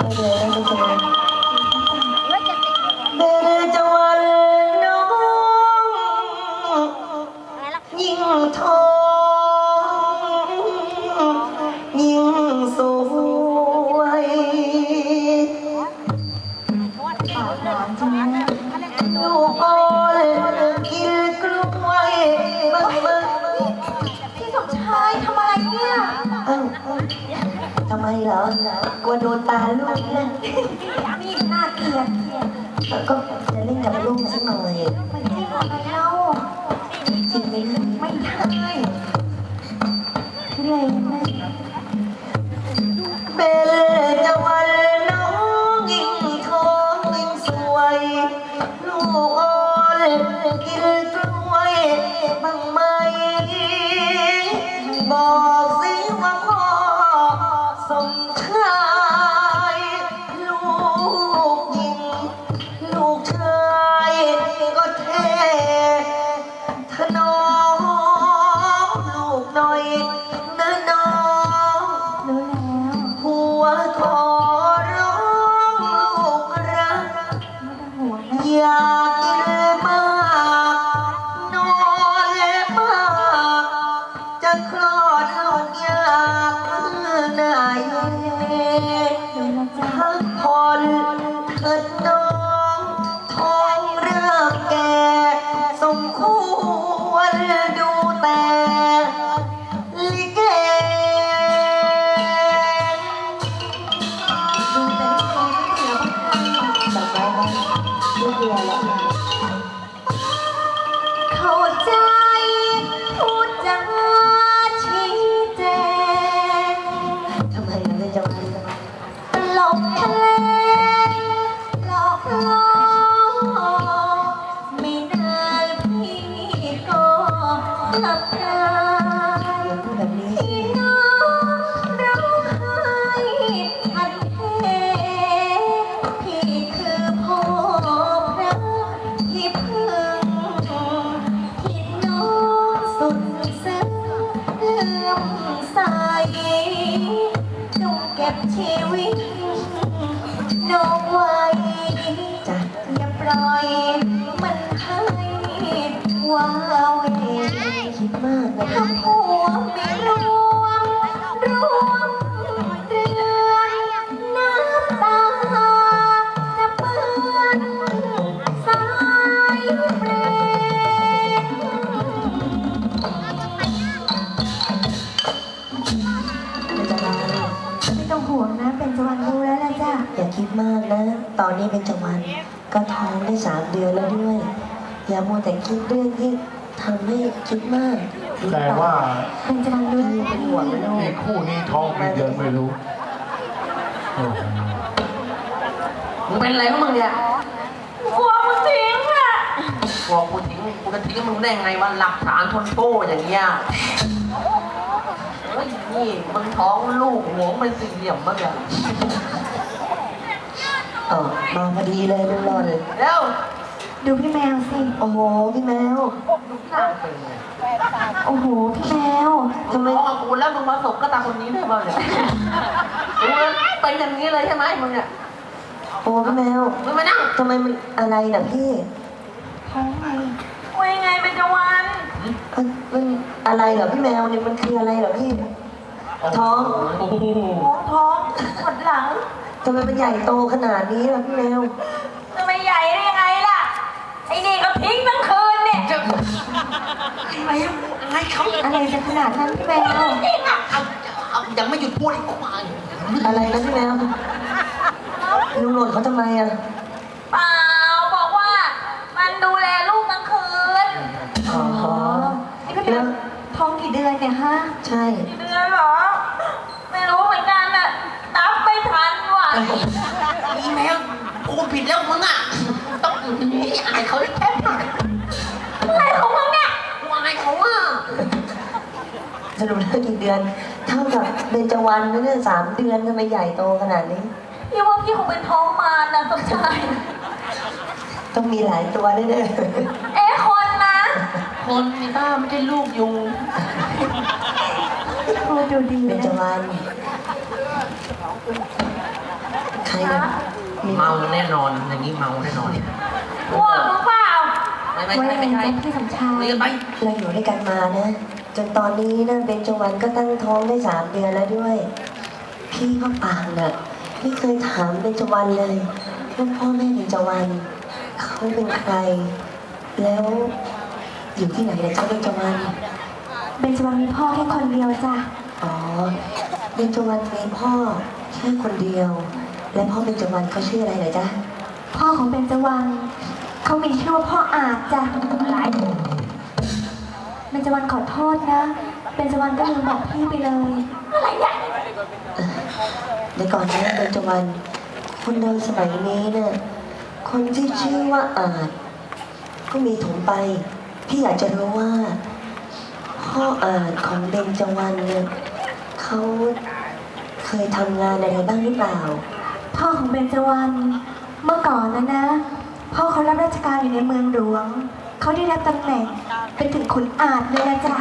ค่อย มีดน่าเกลี กลั คิดมากนะถ้าหัวไม่รวมรวมเรือนน้ำตาจะเปื้อนสายเปรเป็นจะมาไม่ต้องห่วงนะ เป็นจวันรู้แล้วละจ้ะ อย่าคิดมากนะ ตอนนี้เป็นจังหวันก็ท้องได้สามเดือนแล้วด้วย อย่ามัวแต่คิดเรื่องที่ทำให้คิดมาก แต่ว่าเป็นจวันรู้พี่เป็นห่วงนะลูมีกคู่นี้ท้องกี่เดือนไม่รู้โอ้โหมึงเป็นอะไรของมึงเนี่ยกลัวมึงทิ้งอะบอกกูทิ้งกูจะทิ้งมึงได้ไงวะหลักฐานทนโป้อย่างเงี้ยเฮ้ยนี่มึงท้องลูกหัวมันสี่เหลี่ยมมากเลยเออมาพอดีเลยลูกรอเลยเร็ว ดูพี่แมวสิ โอ้โห พี่แมวลูกหน้าเป็นไงโอ้โห พี่แมว ทำไมท้องกับกูแล้วมึงมาสบก็ตาคนนี้ได้ป่ะเนี่ยมึงเป็นอย่างนี้เลยใช่ไหมมึงเนี่ย โอ้พี่แมว มึงมานั่งทำไมมันอะไรน่ะพี่ท้องไงว่ายังไงเป็นจวันเอ้ยมันอะไรเหรอพี่แมวเนี่ยมันคืออะไรเหรอพี่ ท้องโอ้โหท้องท้องหมดหลังทำไมมันใหญ่โตขนาดนี้ล่ะพี่แมว ทำไมใหญ่ได้ยัง ไอ้นี่ก็ทิ้งทั้งคืนเนี่ยจะอะไรอะไรเขาอะไรจะขนาดนั้นพี่แมวเอาเอายังไม่หยุดพูดอีกกูมาอะไรนะพี่แมวลุงโหนดเขาทำไมอะเปล่าบอกว่ามันดูแลลูกทั้งคืนอ๋อนี่พี่แมวท้องกี่เดือนเนี่ยฮะ ใช่ กี่เดือนเหรอ ไม่รู้เหมือนกันน่ะนับไม่ทันว่ะ อีแมวกูผิดแล้วมึงอะ นี่อายเขาแทบอะไรของมึงเนี่ยกูอายเขาอะสรุปแล้วกี่เดือน เท่ากับเบญจวรรณนะเนี่ยสามเดือนทำไมใหญ่โตขนาดนี้ พี่ว่าพี่คงเป็นท้องมารนะสมชาย ต้องมีหลายตัวแน่เอ๊ะคนนะ คนนี่ต้าไม่ใช่ลูกยุงโอ้ดูดีๆเบญจนะวรรณขเนี่ยมีเมาแน่นอนอย่างนี้เมาแน่นอน อ้วกหรือเปล่าไม่ไม่ว่าใช่ยังไม่ไงใช่จ๊ะพี่สมชายเรียนไปเราอยู่ด้วยกันมานะ จนตอนนี้นะเบญจวรรณก็ตั้งท้องได้สามเดือนแล้วด้วย พี่ก็ปางน่ะไม่เคยถามเบญจวรรณเลยว่าพ่อแม่เบญจวรรณเขาเป็นใคร แล้วอยู่ที่ไหนนะจ๊ะเบญจวรรณเบนจวันมีพ่อแค่คนเดียวจ้ะอ๋อเบญจวรรณมีพ่อแค่คนเดียว และพ่อเบญจวรรณเขาชื่ออะไรเหรอจ๊ะพ่อของเบนจวัน เขามีชื่อว่าพ่ออาจจ้ะเบนจวันขอโทษนะเบนจวันก็ลืมบอกพี่ไปเลย อะไรเนี่ยเดี๋ยวก่อนนะเบญจวรรณคนเราสมัยนี้เนี่ยคนที่ชื่อว่าอาจ ก็มีถมไป พี่อยากจะรู้ว่า พ่ออาจของเบญจวรรณเนี่ยเขาเคยทำงานอะไรบ้างหรือเปล่า พ่อของเบนจวันเมื่อก่อนนะนะ พ่อเขารับราชการอยู่ในเมืองหลวง เขาได้รับตำแหน่งเป็นถึงขุนอาจเลยนะจ๊ะ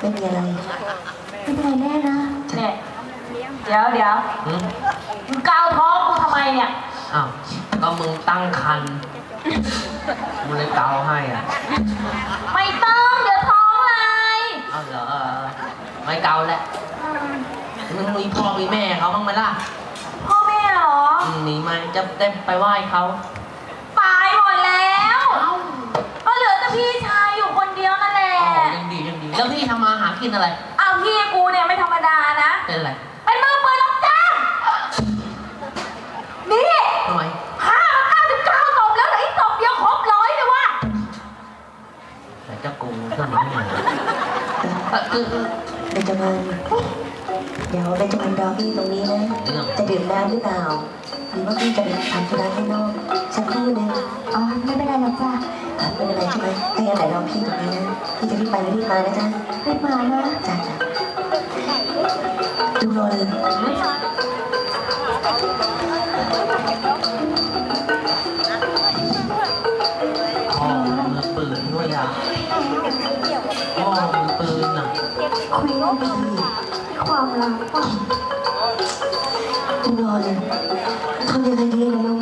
ไม่มีอะไรไม่เป็นไรแน่นะเนี่ยเดี๋ยวเดี๋ยวหืมมึงกาวท้องกูทำไมเนี่ย อ้าว ก็มึงตั้งคันมึงเลยเกาให้อะไม่ต้อง เดี๋ยวท้องเลยเอาเหรอเออไม่เกาแหละมึงมีพ่อมีแม่เขาบ้างไหมล่ะพ่อแม่เหรอ อืมมีไหมจะได้ไปไหว้เขา ตายหมดแล้วก็เหลือแต่พี่ชายอยู่คนเดียวนั่นแหละ อ๋อยังดียังดี แล้วพี่ทำมาหากินอะไร เอาพี่กูเนี่ยไม่ธรรมดานะ เป็นอะไรเป็นมือปืนรับจ้างนี่ทำไมฆ่ามาเก้าสิบเก้าศพแล้วเหลืออีกศพเดียวครบร้อยเลยว่ะแต่เจ้ากูเพื่อนมันเนี่ยเออคือเบญจวรรณ เดี๋ยวเบญจวรรณรอพี่ตรงนี้นะ จะดื่มน้ำหรือเปล่า หรือว่าพี่จะไปทำธุระข้างนอกสักครู่นึงอ๋อไม่เป็นไรหรอกจ้ะไม่เป็นไรใช่ไหมถ้าอย่างไรรอพี่ตรงนี้นะพี่จะรีบไปแล้วรีบมานะจ๊ะรีบมานะจ้ะดูรอเลยพ่อมือปืนด้วยอะพ่อมือปืนอะคุยกันดี ความรักป่ะดูรอเลยทำยังไงดีนะลุง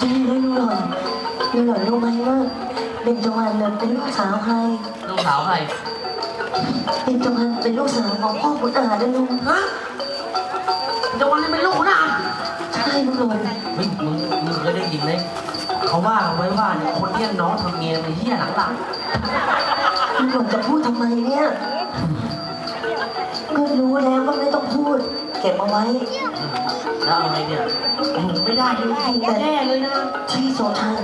จะได้รู้หล่อนดูหล่อนรู้ไหมว่าเบญจวรรณน่ะเป็นลูกสาวใครลูกสาวใครเบญจวรรณเป็นลูกสาวของพ่อขุนอานะลุงฮะจะวันนี้เป็นลูกนะใช่ลุงหล่อนเฮ้ยมึงมึงเคยได้ยินไหมเขาว่ากันไว้ว่าเนี่ยคนเลี้ยงน้องทำเมียเป็นเหี้ยหลังหลังลุงหล่อนจะพูดทำไมเนี่ย รู้แล้วก็ไม่ต้องพูด เก็บเอาไว้แล้วเอาไงเนี่ยไม่ได้เลยแย่เลยนะที่สมชาย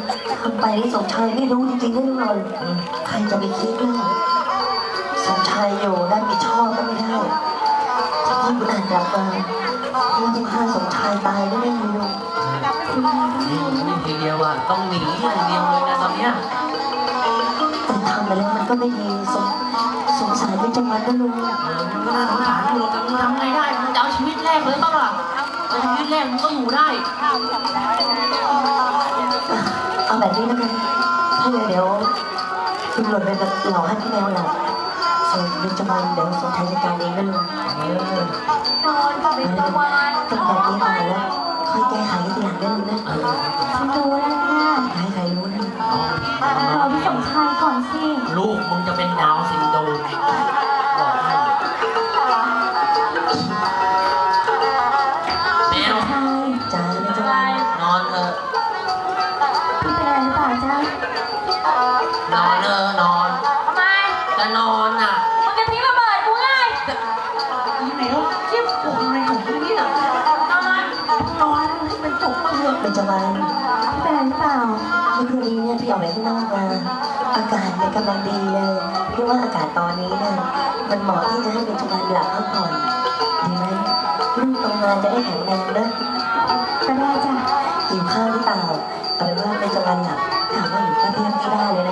ทำไปนี่สมชายไม่รู้จริงๆนะลุงหล่อนใครจะไปคิดเรื่องสมชายอยู่ได้ผิดชอบก็ไม่ได้ถ้าพ่อคุณอ่านกลับมาพ่อต้องฆ่าสมชายตายแน่ๆเลยลุงนี่นี่ทีเดียวอะต้องหนีอย่างเดียวเลยนะตอนเนี้ยแต่ทำไปแล้วมันก็ไม่ดีสง สงสารเป็นจังหวัดนะลุงเออมึงก็น่าสงสารอยู่แต่มึงทำไงได้มึงจะเอาชีวิตแรกเลยบ้างล่ะเอาชีวิตแรกมึงก็อยู่ได้เอาแบบนี้แล้วกันถ้าอย่างเดี๋ยวคุณหล่นไปแบบหลอกให้พี่แมวหลับส่วนเป็นจังหวัดเดี๋ยวสมชายจัดการเองนะลุงเออนอนกับเป็นตะวันตั้งแต่นี้มาแล้ว ค่อแก้ไขทีหลังได้รู้นะเออฉันรู้แล้วนะอย่าให้ใครรู้นะรอพี่สมชายก่อนสิลูกมึงจะเป็นดาวน์ซินโดรมบอกให้ เป็นจวันแฟนเปล่าเมื่อคืนนี้เนี่ยพี่ออกไปข้างนอกมาอากาศในกำลังดีเลยพี่ว่าอากาศตอนนี้เนี่ยมันเหมาะที่จะให้เป็นจวันหลับพักผ่อนดีไหมลูกทำงานจะได้แข็งแรงด้วยก็ได้จ้ะหิวข้าวหรือเปล่าเอาเป็นว่าเป็นจวันหลับถามว่าอยู่ข้าวเที่ยงที่ได้เลยนะ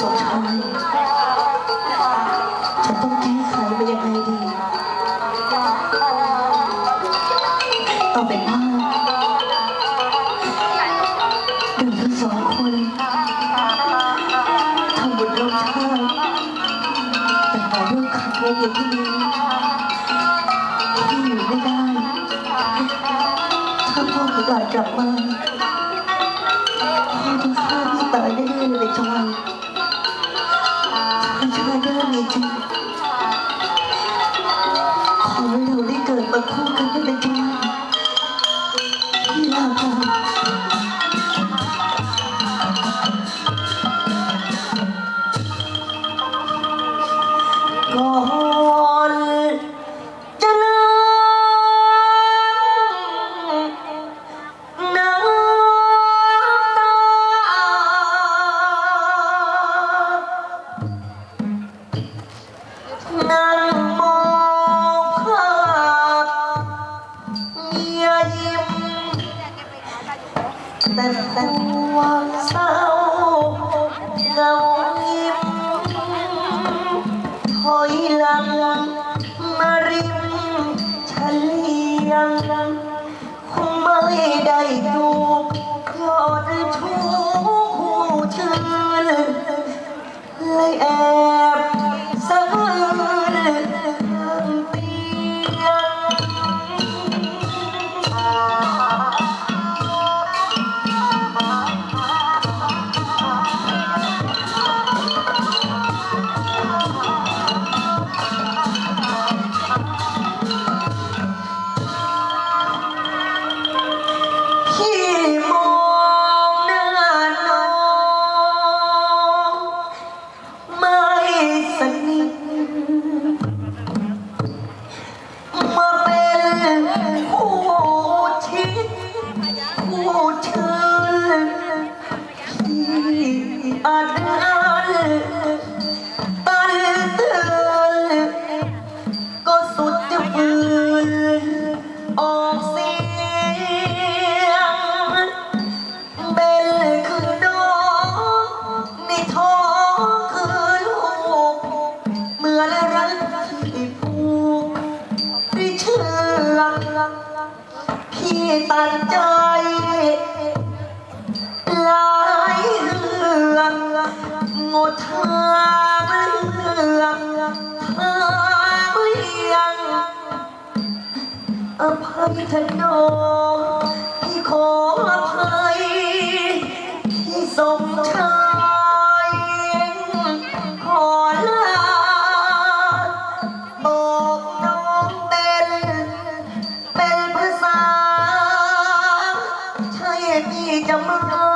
そう、Selamünaleyküm. 不枉。 ตัดใจหลายเรื่องงดทางเรื่องทางเลี้ยงอภัยทนองที่ขออภัยที่สมชา chào mừng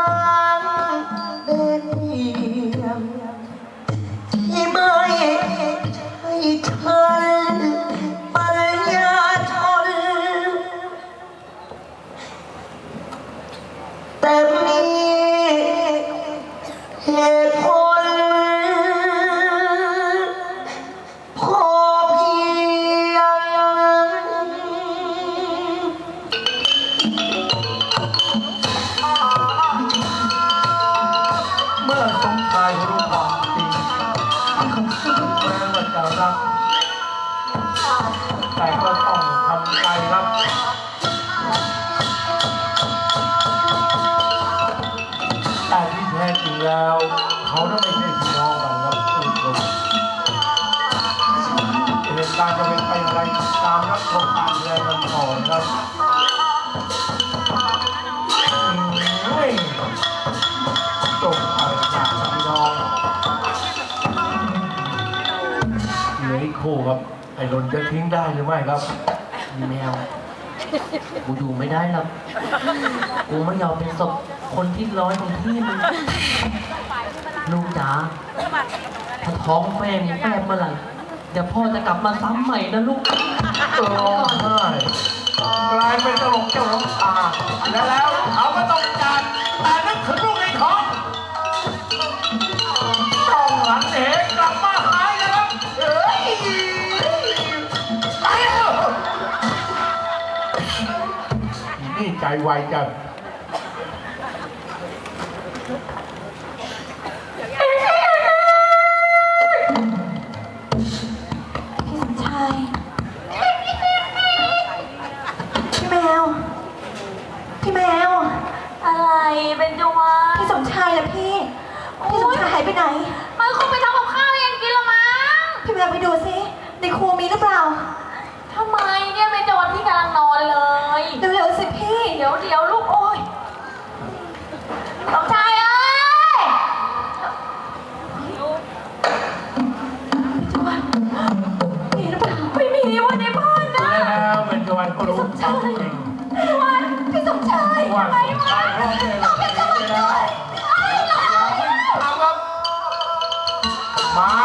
แรงมันอ่อนครับโอ้ยตกไปจที่นองเลืคู่ครับ ไอ้รนจะทิ้งได้หรือไม่ครับมีแมว กูอยู่ไม่ได้หรอก กูไม่ยอมเป็นศพคนที่ร้อยของที่มันลูกจ๋าถ้าท้องแม่มีแม่เมื่อไหร่เดี๋ยวพ่อจะกลับมาซ้ำใหม่นะลูก กลายเป็นตลกเจ้าของตาแล้วแล้วเอาก็ต้องการแต่นึกถึงลูกในท้องต้องหลังเหกลับมาหายนะครับเอ้ยนี่ใจไวจัง สมชายหายไปไหนมันคงไปทำกับข้าวให้ยังกินละมั้งพี่แมวไปดูสิในครัวมีหรือเปล่าทำไมเนี่ยเป็นจวนที่กำลังนอนเลยเร็วๆสิพี่เดี๋ยวเดี๋ยวลูกโอ้ยสมชายเอ้ยจวนมีหรือเปล่าไม่มีวันในบ้านนะแล้วเป็นจวนก็รู้ความจริงจวนพี่สมชายว่สมชายร้องเพลงเราไม่ได้แล้วมา